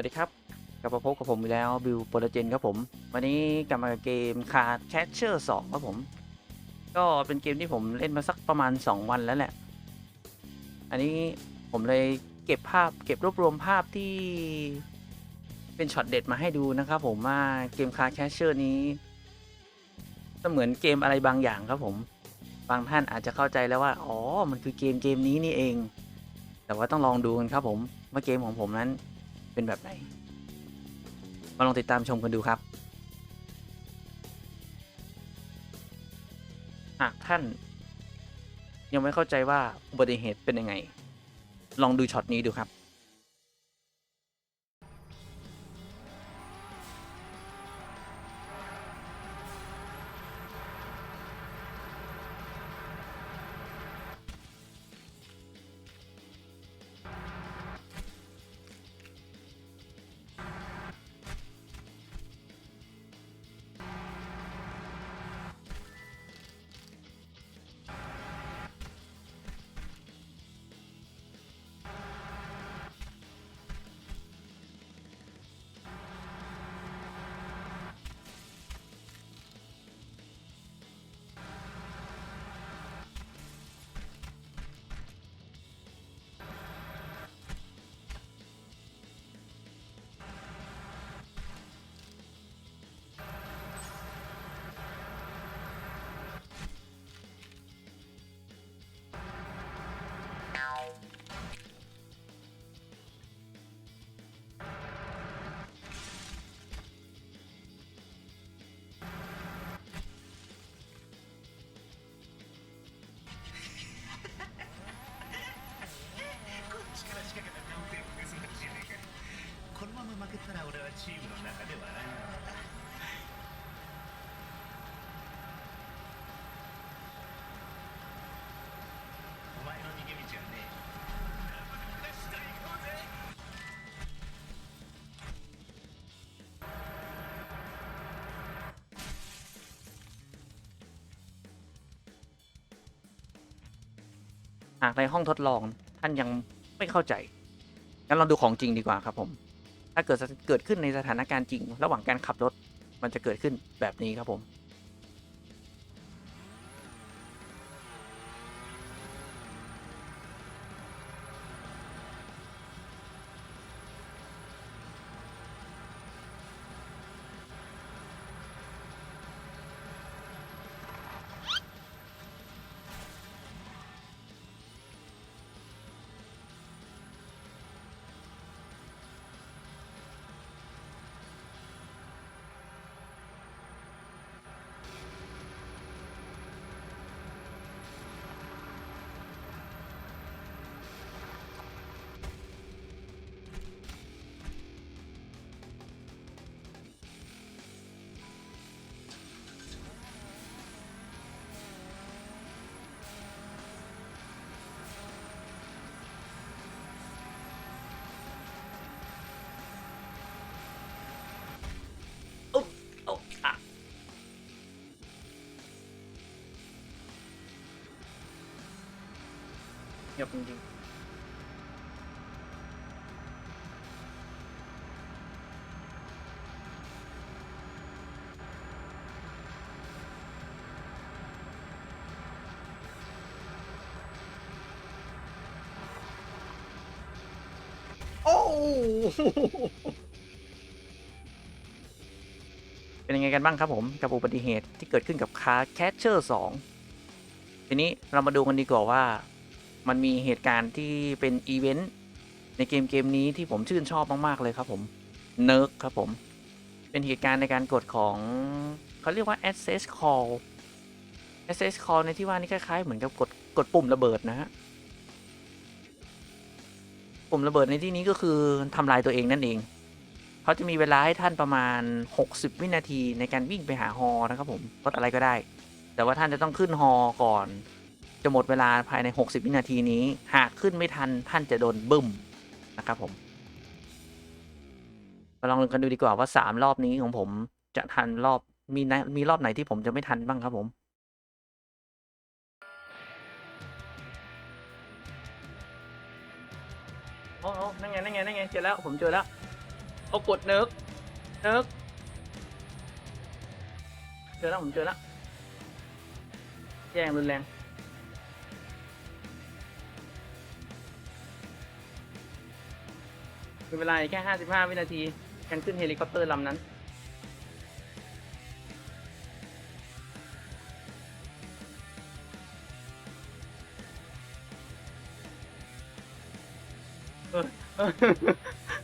วัสดีครับกลับมาพบกับผมอีกแล้วบิวโปรเจนครับผม วันนี้กลับมากับเกม Card Catcher 2ครับผม ก็เป็นเกมที่ผมเล่นมาสักประมาณ 2 วันแล้วแหละ อันนี้ผมเลยเก็บภาพเก็บรวบรวมภาพที่เป็นช็อตเด็ดมาให้ดูนะครับผมว่าเกม Card Catcher นี้เสมือนเกมอะไรบางอย่างครับผม บางท่านอาจจะเข้าใจแล้วว่า อ๋อ มันคือเกมเกมนี้นี่เอง แต่ว่าต้องลองดูกันครับผมว่าเกมของผมนั้น เป็นแบบไหน มาลองติดตามชมกันดูครับ หากท่าน ยังไม่เข้าใจว่าอุบัติเหตุเป็นยังไง ลองดูช็อตนี้ดูครับ หากในห้องทดลองท่านยังไม่เข้าใจ งั้นเราดูของจริงดีกว่าครับผม ถ้าเกิดเกิดขึ้นในสถานการณ์จริง ระหว่างการขับรถ มันจะเกิดขึ้นแบบนี้ครับผม งียบจริงๆโอ้เป็นยังไงกันบ้างครับผมกับอุบัติเหตุที่เกิดขึ้นกับ Car Catcher 2ทีนี้เรามาดูกันดีกว่าว่า มันมีเหตุการณ์ที่เป็นอีเวนต์ในเกมเกมนี้ที่ผมชื่นชอบมากๆเลยครับผมเนิร์กครับผม เป็นเหตุการณ์ในการกดของเขาเรียกว่า access call access call ในที่ว่านี่คล้ายๆ เหมือนกับกดกดปุ่มระเบิดนะฮะปุ่มระเบิดในที่นี้ก็คือทำลายตัวเองนั่นเองเขาจะมีเวลาให้ท่านประมาณ 60 วินาทีในการวิ่งไปหาฮอนะครับผมรถอะไรก็ได้ แต่ว่าท่านจะต้องขึ้นฮอก่อน จะหมดเวลาภายใน 60 วินาทีนี้ หากขึ้นไม่ทันท่านจะโดนบึ้มนะครับผม มาลองกันดูดีกว่าว่า 3 รอบนี้ของผมจะทันรอบมีนะมีรอบไหนที่ผมจะไม่ทันบ้างครับผมโอ้โอ้นั่นไง นั่นไง นั่นไง เจอแล้ว ผมเจอแล้วเอากดเนิร์กเนิร์กเจอแล้ว ผมเจอแล้ว แย่งรุนแรง มีเวลาแค่ห้าสิบห้าวินาทีกันขึ้นเฮลิคอปเตอร์ลำนั้น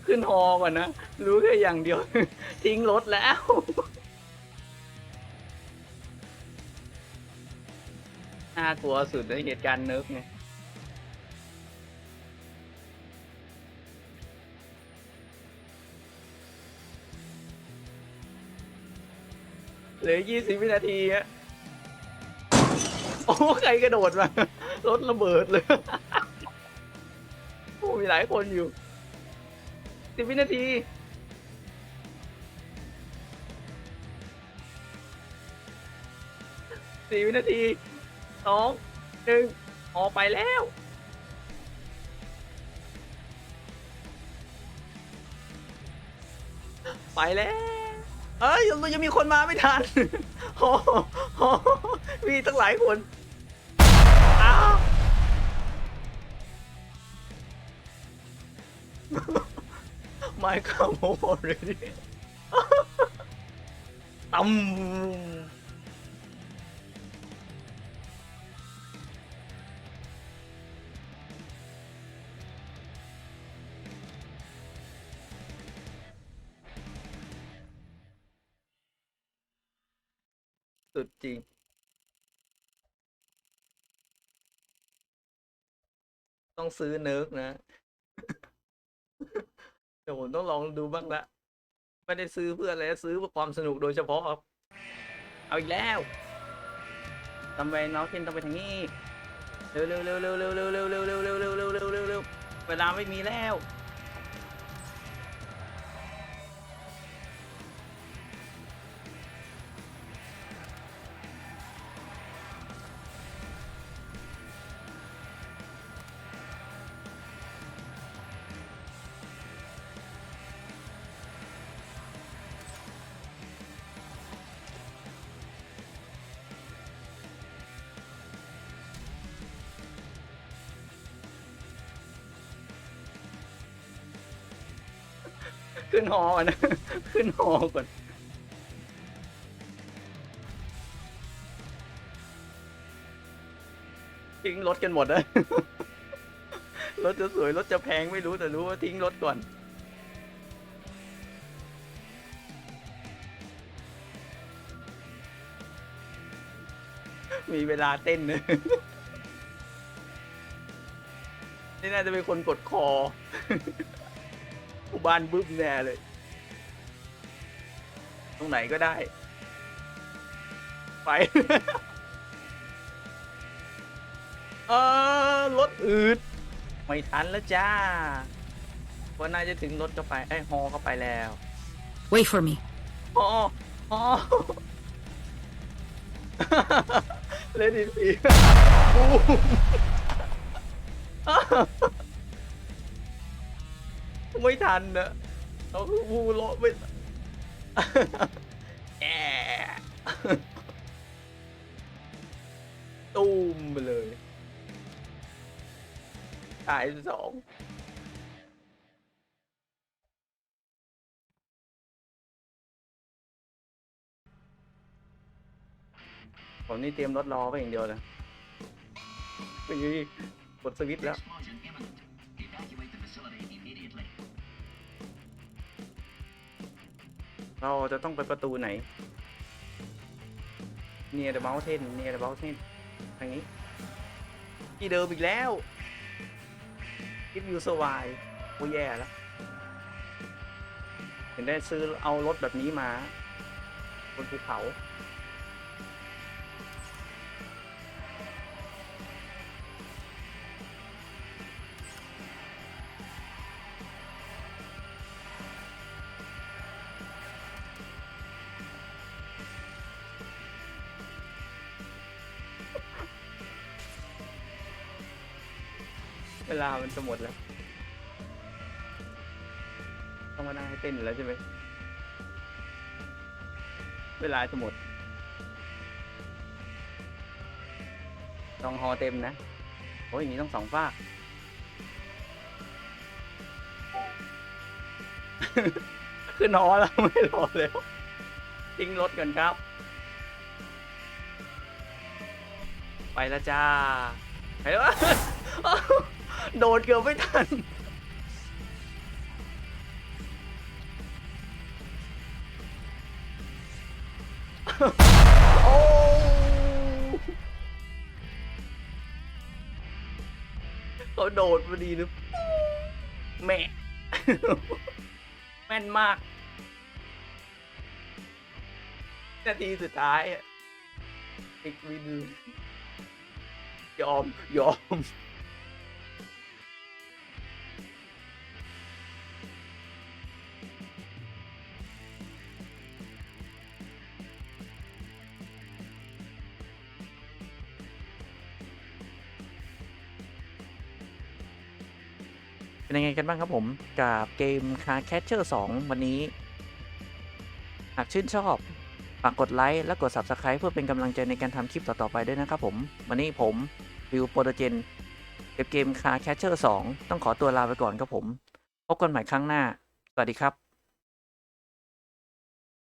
ขึ้นฮอก่อนนะ รู้แค่อย่างเดียว ทิ้งรถแล้วน่ากลัวสุดในเหตุการณ์เนิร์ฟไง เหลือยี่สิบวินาทีอะโอ้ใครกระโดดมารถระเบิดเลยโอ้มีหลายคนอยู่สิบวินาที สี่วินาทีสองหนึ่งออกไปแล้ว ไปแล้ว เอ้ยยังมีคนมาไม่ทันโอ้โหมีตั้งหลายคนอ้าว My come already ตำ ต้องซื้อเนิร์กนะเดี๋ยวผมต้องลองดูบ้างละไม่ได้ซื้อเพื่ออะไรซื้อเพื่อความสนุกโดยเฉพาะครับ เอาอีกแล้วทำไมน้องเคนต้องไปทางนี้ เร็วเร็วเร็วเร็วเร็วเร็วเร็วเร็วเร็วเร็วเร็วเร็วเร็วเวลาไม่มีแล้ว ขึ้นหอก่อนนะขึ้นหอก่อนทิ้งรถกันหมดนะรถจะสวยรถจะแพงไม่รู้แต่รู้ว่าทิ้งรถก่อนมีเวลาเต้นนะนี่น่าจะเป็นคนกดคอ ผู้บ้านบึ้มแน่เลย ตรงไหนก็ได้ ไป เออรถอืดไม่ทันแล้วจ้าว่าน่าจะถึงรถก็ไปไอ้ยฮอก็ไปแล้ว Wait for me. ฮอฮอเล่นอีกทีบูม ไม่ทันนะเขาบูโลไม่แอะตูมไปเลยตายสองผมนี่เตรียมรถรอไปอย่างเดียวเลยไปยืนกดสวิตช์แล้ว เราจะต้องไปประตูไหน near the mountain near the mountain ทางนี้ ที่เดิมอีกแล้ว if you survive โอ้แย่แล้วถึงได้ซื้อเอารถแบบนี้มาบนภูเขา เวลามันจะหมดแล้วต้องมานั่งให้เต้นอยู่แล้วใช่ไหมเวลาจะหมด ต้องฮอเต็มนะโอ้ยอย่างนี้ต้องสองฝากขึ้นฮอแล้วไม่รอแล้ว ทิ้งรถกันครับ ไปแล้วจ้าไปแล้ว โดดเกือบไม่ทัน โอ้เขาโดดพอดีนะแม่ แม่นมาก นาทีสุดท้ายอะอีกวิน ยอม ยอม เป็นยังไงกันบ้างครับผมกับเกมคาแคชเชอร์2วันนี้ หากชื่นชอบ ฝากกดไลค์และกด Subscribe เพื่อเป็นกำลังใจในการทำคลิปต่อ ๆ ไปด้วยนะครับผม วันนี้ผมวิวโปรตเจนเกมคาแคชเชอร์2ต้องขอตัวลาไปก่อนครับผม พบกันใหม่ครั้งหน้า สวัสดีครับ